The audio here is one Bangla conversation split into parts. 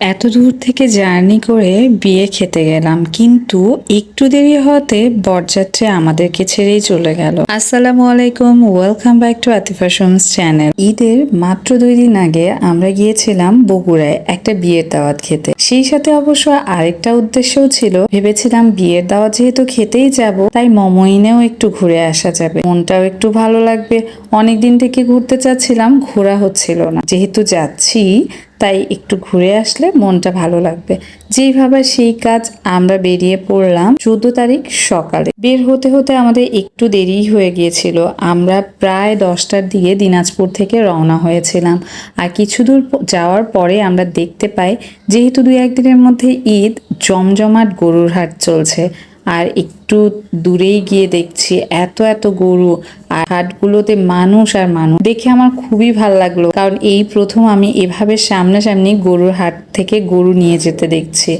এত দূর থেকে জার্নি করে বিয়ে খেতে গেলাম, কিন্তু একটু দেরি হতে বরযাত্রী আমাদেরকে ছেড়েই চলে গেল। আসসালামু আলাইকুম ওয়েলকাম ব্যাক টু আতিফা সোমস চ্যানেল ঈদের মাত্র দুই দিন আগে আমরা গিয়েছিলাম বগুড়ায় একটা বিয়ের দাওয়াত খেতে। সেই সাথে অবশ্য আরেকটা উদ্দেশ্যও ছিল, ভেবেছিলাম বিয়ের দাওয়াত যেহেতু খেতেই যাব, তাই মমইনেও একটু ঘুরে আসা যাবে। মনটাও একটু ভালো লাগবে। অনেক দিন থেকে ঘুরতে চাচ্ছিলাম, ঘোরা হচ্ছিল না। যেহেতু যাচ্ছি, তাই একটু ঘুরে আসলে মনটা ভালো লাগবে। যেইভাবে সেই কাজ আমরা বেরিয়ে পড়লাম চোদ্দ তারিখ সকালে। বের হতে হতে আমাদের একটু দেরি হয়ে গিয়েছিল। আমরা প্রায় দশটার দিকে দিনাজপুর থেকে রওনা হয়েছিলাম। আর কিছু দূর যাওয়ার পরে আমরা দেখতে পাই যেহেতু দুই একদিনের মধ্যে ঈদ জমজমাট গরুর হাট চলছে। আর একটু দূরেই গিয়ে দেখছি এত এত গরু আর হাটগুলোতে মানুষ আর মানুষ। দেখে আমার খুবই ভালো লাগল, কারণ এই প্রথম আমি এভাবে সামনাসামনি গরুর হাট থেকে গরু নিয়ে যেতে দেখছি।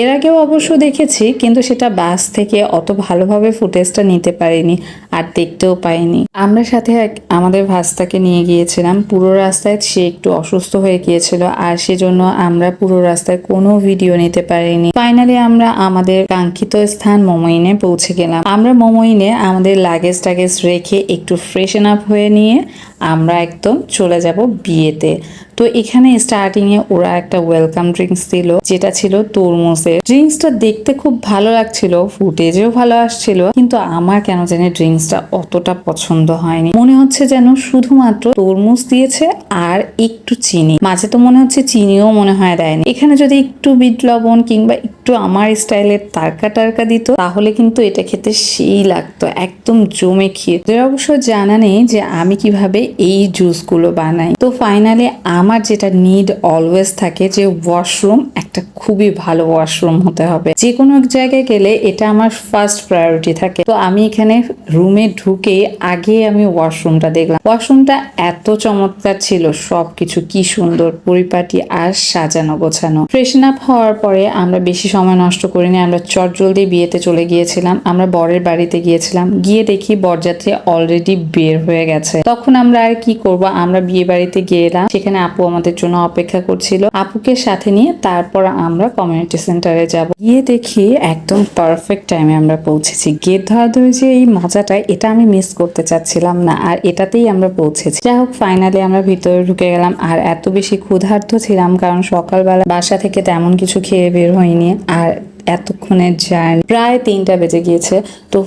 এর আগেও অবশ্য দেখেছি, কিন্তু সেটা বাস থেকে অত ভালোভাবে ফুটেজটা নিতে পারিনি আর দেখতেও পাইনি। আমরা সাথে আমাদের ভাস্তাকে নিয়ে গিয়েছিলাম। পুরো রাস্তায় সে একটু অসুস্থ হয়ে গিয়েছিল আর সেজন্য আমরা পুরো রাস্তায় কোনো ভিডিও নিতে পারিনি। ফাইনালি আমরা আমাদের কাঙ্ক্ষিত স্থান মোমোইনে পৌঁছে গেলাম। আমরা মোমোইনে আমাদের লাগেজ টাগেজ রেখে একটু ফ্রেশন আপ হয়ে নিয়ে আমরা একদম চলে যাব বিয়েতে। তো এখানে স্টার্টিং এ ওরা একটা ওয়েলকাম ড্রিঙ্কস দিল, যেটা ছিল তরমুজের। ড্রিঙ্কসটা দেখতে খুব ভালো লাগছিল, ফুটেজেও ভালো আসছিল, কিন্তু আমার কেন জানি ড্রিঙ্কসটা অতটা পছন্দ হয়নি। মনে হচ্ছে যেন শুধুমাত্র তরমুজ দিয়েছে আর একটু চিনি। মাঝে তো মনে হচ্ছে চিনিও মনে হয় দেয়নি। এখানে যদি একটু বিট লবণ কিংবা একটু আমার স্টাইলের তারকা টারকা দিত, তাহলে কিন্তু এটা খেতে সেই লাগতো, একদম জমে এর অবশ্য জানা নেই যে আমি কীভাবে এই জুসগুলো বানাই। তো ফাইনালি আমার যেটা নিড অলওয়েজ থাকে যে ওয়াশরুম একটা খুবই ভালো ওয়াশরুম হতে হবে। যে কোনো এক জায়গায় গেলে এটা আমার ফার্স্ট প্রায়োরিটি থাকে। তো আমি এখানে রুমে ঢুকে আগে আমি ওয়াশরুমটা দেখলাম। ওয়াশরুমটা এত চমৎকার ছিল, সবকিছু কি সুন্দর পরিপাটি আর সাজানো গোছানো। ফ্রেশন আপ হওয়ার পরে আমরা বেশি সময় নষ্ট করিনি, আমরা চট জলদি বিয়েতে চলে গিয়েছিলাম। আমরা বরের বাড়িতে গিয়েছিলাম, গিয়ে দেখি বরযাত্রী অলরেডি বের হয়ে গেছে। তখন আমরা আর কি করব? আমরা বিয়ে বাড়িতে গেলাম, সেখানে আপু আমাদের জন্য অপেক্ষা করছিল। আপুকে সাথে নিয়ে তারপর আমরা কমিউনিটি সেন্টারে যাব। গিয়ে দেখি একদম পারফেক্ট টাইমে আমরা পৌঁছেছি। গেট ধরাধরি যে এই মজাটা, এটা আমি মিস করতে চাচ্ছিলাম না, আর এটাতেই আমরা পৌঁছেছি। যাই হোক ফাইনালি আমরা ভিতরে ঢুকে গেলাম। আর এত বেশি ক্ষুধার্ত ছিলাম, কারণ সকালবেলা বাসা থেকে তেমন কিছু খেয়ে বের হয়নি। আর এতক্ষণের জার্নি প্রায় তিনটা বেজে গিয়েছে। তো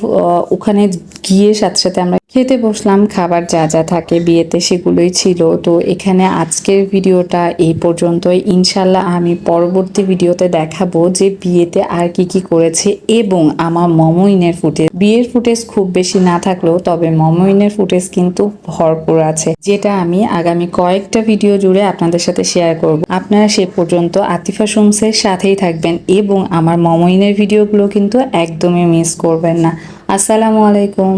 ওখানে গিয়ে সাথে সাথে আমরা খেতে বসলাম, খাবার যা যা থাকে বিয়েতে সেগুলোই ছিল। তো এখানে আজকের ভিডিওটা এই পর্যন্তই। ইনশাল্লাহ আমি পরবর্তী ভিডিওতে দেখাবো যে বিয়েতে আর কি কি করেছে এবং আমার মমইনের ফুটেজ। বিয়ের ফুটেজ খুব বেশি না থাকলেও তবে মমইনের ফুটেজ কিন্তু ভরপুর আছে, যেটা আমি আগামী কয়েকটা ভিডিও জুড়ে আপনাদের সাথে শেয়ার করব। আপনারা সে পর্যন্ত আতিফা সুমসের সাথেই থাকবেন এবং আমার মমইনের ভিডিওগুলো কিন্তু একদমই মিস করবেন না। আসসালামু আলাইকুম।